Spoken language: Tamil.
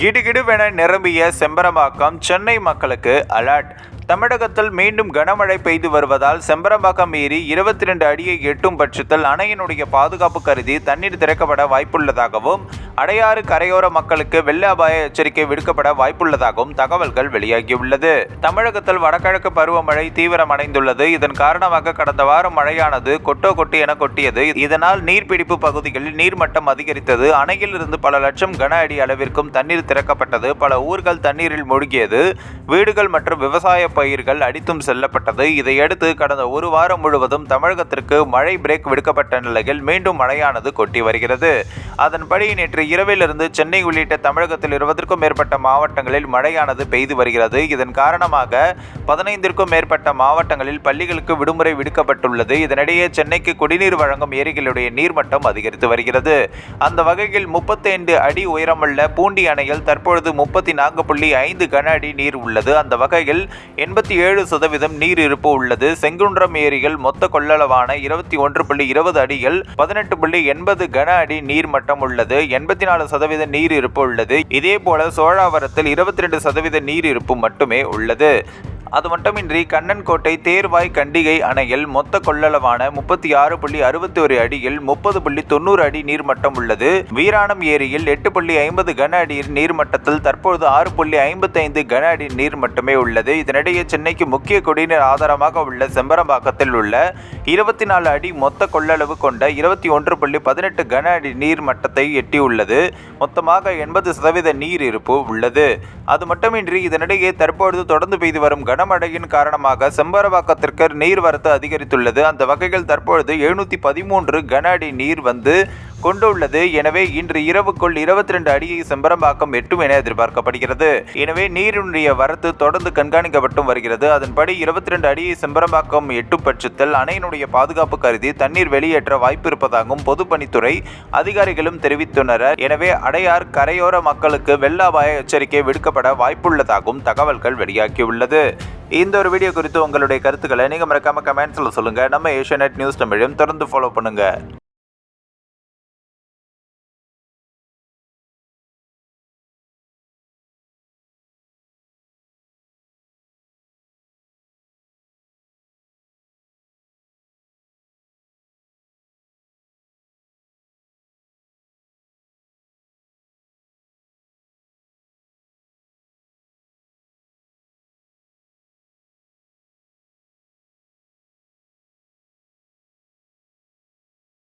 கிடுகிடுவென நிரம்பிய செம்பரம்பாக்கம் சென்னை மக்களுக்கு அலர்ட். தமிழகத்தில் மீண்டும் கனமழை பெய்து வருவதால் செம்பரம்பாக்கம் ஏரி இருபத்தி ரெண்டு அடியை எட்டும் பட்சத்தில் அணையினுடைய பாதுகாப்பு கருதி தண்ணீர் திறக்கப்பட வாய்ப்புள்ளதாகவும் அடையாறு கரையோர மக்களுக்கு வெள்ள அபாய எச்சரிக்கை விடுக்கப்பட வாய்ப்புள்ளதாகவும் தகவல்கள் வெளியாகியுள்ளது. தமிழகத்தில் வடகிழக்கு பருவமழை தீவிரமடைந்துள்ளது. இதன் காரணமாக கடந்த வாரம் மழையானது கொட்டோ கொட்டு என கொட்டியது. இதனால் நீர்பிடிப்பு பகுதிகளில் நீர்மட்டம் அதிகரித்தது. அணையில் இருந்து பல லட்சம் கன அடி அளவிற்கும் தண்ணீர் திறக்கப்பட்டது. பல ஊர்கள் தண்ணீரில் மூழ்கியது. வீடுகள் மற்றும் விவசாய பயிர்கள் அடித்தும் செல்லப்பட்டது. இதையடுத்து கடந்த ஒரு வாரம் முழுவதும் தமிழகத்திற்கு மழை பிரேக் விடுக்கப்பட்ட நிலையில் மீண்டும் மழையானது கொட்டி வருகிறது. அதன்படி நேற்று இரவிலிருந்து சென்னை உள்ளிட்ட தமிழகத்தில் இருபதற்கும் மேற்பட்ட மாவட்டங்களில் மழையானது பெய்து வருகிறது. இதன் காரணமாக பதினைந்திற்கும் மேற்பட்ட மாவட்டங்களில் பள்ளிகளுக்கு விடுமுறை விடுக்கப்பட்டுள்ளது. இதனிடையே சென்னைக்கு குடிநீர் வழங்கும் ஏரிகளுடைய நீர்மட்டம் அதிகரித்து வருகிறது. அந்த வகையில் முப்பத்தைந்து அடி உயரமுள்ள பூண்டி அணையில் தற்பொழுது முப்பத்தி நான்கு புள்ளி ஐந்து கன அடி நீர் உள்ளது. அந்த வகையில் எண்பத்தி ஏழு சதவீதம் நீர் இருப்பு உள்ளது. செங்குன்றம் ஏரிகள் மொத்த கொள்ளளவான இருபத்தி ஒன்று புள்ளி இருபது அடிகள் பதினெட்டு புள்ளி எண்பது கன அடி நீர் மட்டம் உள்ளது. எண்பத்தி நாலு சதவீத நீர் இருப்பு உள்ளது. இதே போல சோழாவரத்தில் இருபத்தி ரெண்டு சதவீத நீர் இருப்பு மட்டுமே உள்ளது. அது மட்டுமின்றி கண்ணன்கோட்டை தேர்வாய் கண்டிகை அணையில் மொத்த கொள்ளளவான முப்பத்தி ஆறு புள்ளி அறுபத்தி ஒரு அடியில் முப்பது புள்ளி தொண்ணூறு அடி நீர்மட்டம் உள்ளது. வீராணம் ஏரியில் எட்டு புள்ளி ஐம்பது கன அடி நீர்மட்டத்தில் தற்பொழுது ஆறு புள்ளி ஐம்பத்தி ஐந்து கன அடி நீர் மட்டுமே உள்ளது. இதனிடையே சென்னைக்கு முக்கிய குடிநீர் ஆதாரமாக உள்ள செம்பரம்பாக்கத்தில் உள்ள இருபத்தி நாலு அடி மொத்த கொள்ளளவு கொண்ட இருபத்தி ஒன்று புள்ளி பதினெட்டு கன அடி நீர் மட்டத்தை எட்டியுள்ளது மொத்தமாக எண்பது சதவீத நீர் இருப்பு உள்ளது. அது மட்டுமின்றி இதனிடையே தற்பொழுது தொடர்ந்து பெய்து வரும் கனமழையின் காரணமாக செம்பரவாக்கத்திற்கு நீர்வரத்து அதிகரித்துள்ளது. அந்த வகையில் தற்பொழுது எழுநூற்றி பதிமூன்று கன அடி நீர் வந்து கொண்டுள்ளது. எனவே இன்று இரவுக்குள் இருபத்தி ரெண்டு அடியை செம்பரம்பாக்கம் எட்டும் என எதிர்பார்க்கப்படுகிறது. எனவே நீரினுடைய வரத்து தொடர்ந்து கண்காணிக்கப்பட்டும் வருகிறது. அதன்படி இருபத்தி ரெண்டு அடியை செம்பரம்பாக்கம் எட்டும் பட்சத்தில் அணையினுடைய பாதுகாப்பு கருதி தண்ணீர் வெளியேற்ற வாய்ப்பு இருப்பதாகவும் பொதுப்பணித்துறை அதிகாரிகளும் தெரிவித்துள்ளனர். எனவே அடையார் கரையோர மக்களுக்கு வெள்ள அபாய எச்சரிக்கை விடுக்கப்பட வாய்ப்புள்ளதாகவும் தகவல்கள் வெளியாகியுள்ளது. இந்த ஒரு வீடியோ குறித்து உங்களுடைய கருத்துக்களை நீங்கள் மறக்காம கமெண்ட்ஸில் சொல்லுங்கள் நம்ம ஏஷியா நியூஸ் தமிழையும் தொடர்ந்து ஃபாலோ பண்ணுங்கள்